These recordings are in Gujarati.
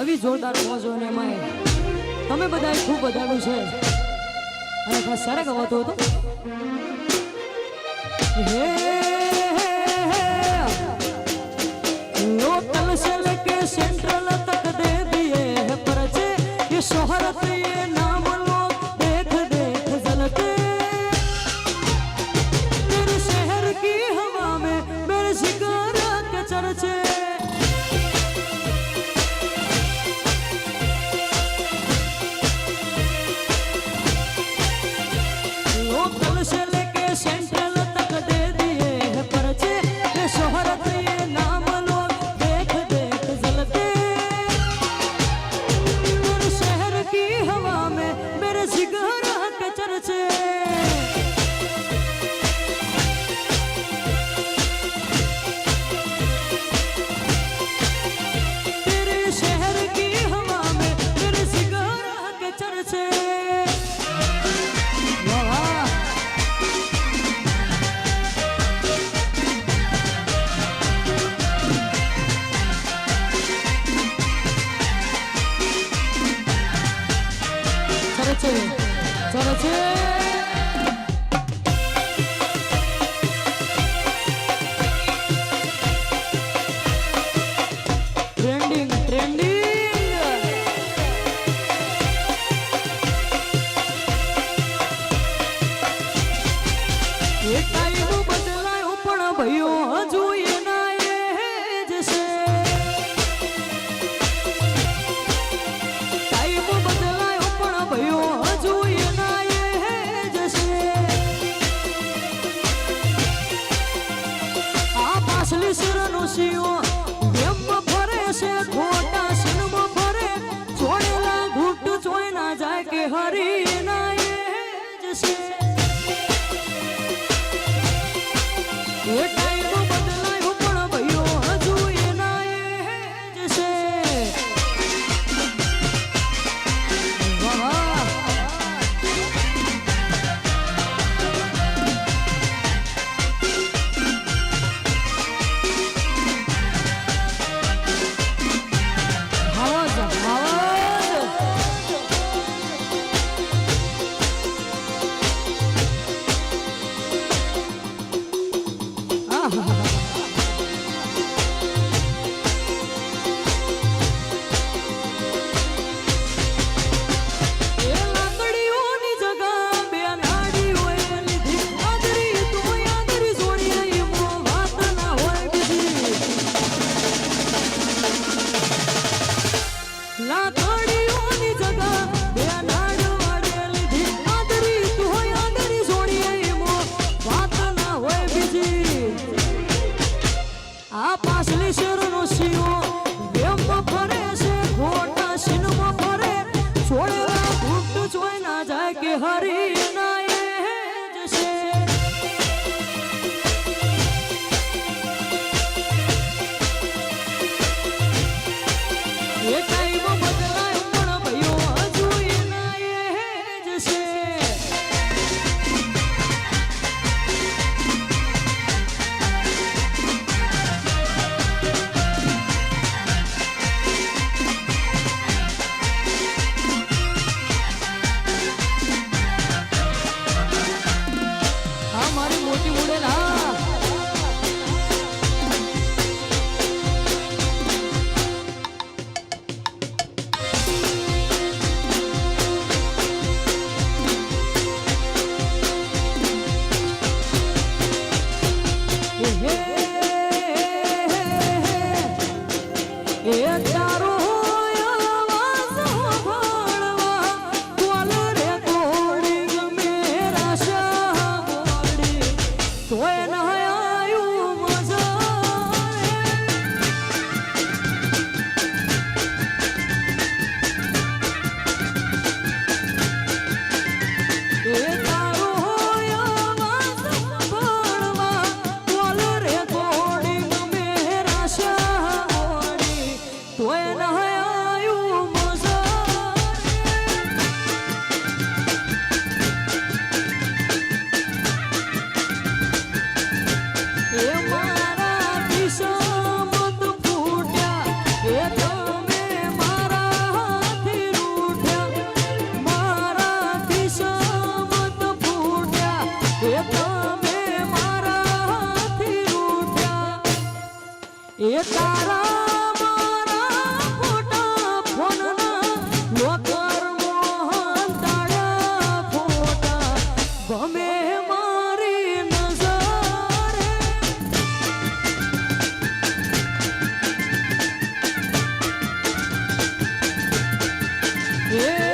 આવી જોરદાર મોજો ને માય તમે બધાએ ખૂબ વધાર્યું છે. અને ખાસ સારા ગવાતો હતો. હે લોટલ સેલ કે સેન્ટ્રલ તક દે દિયે પર છે એ શોહરત 그렇지. 잘했지. એ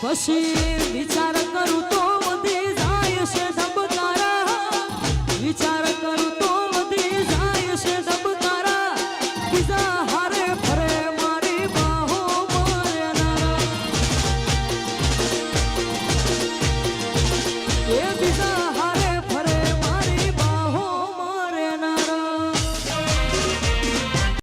પછી વિચાર કરું તો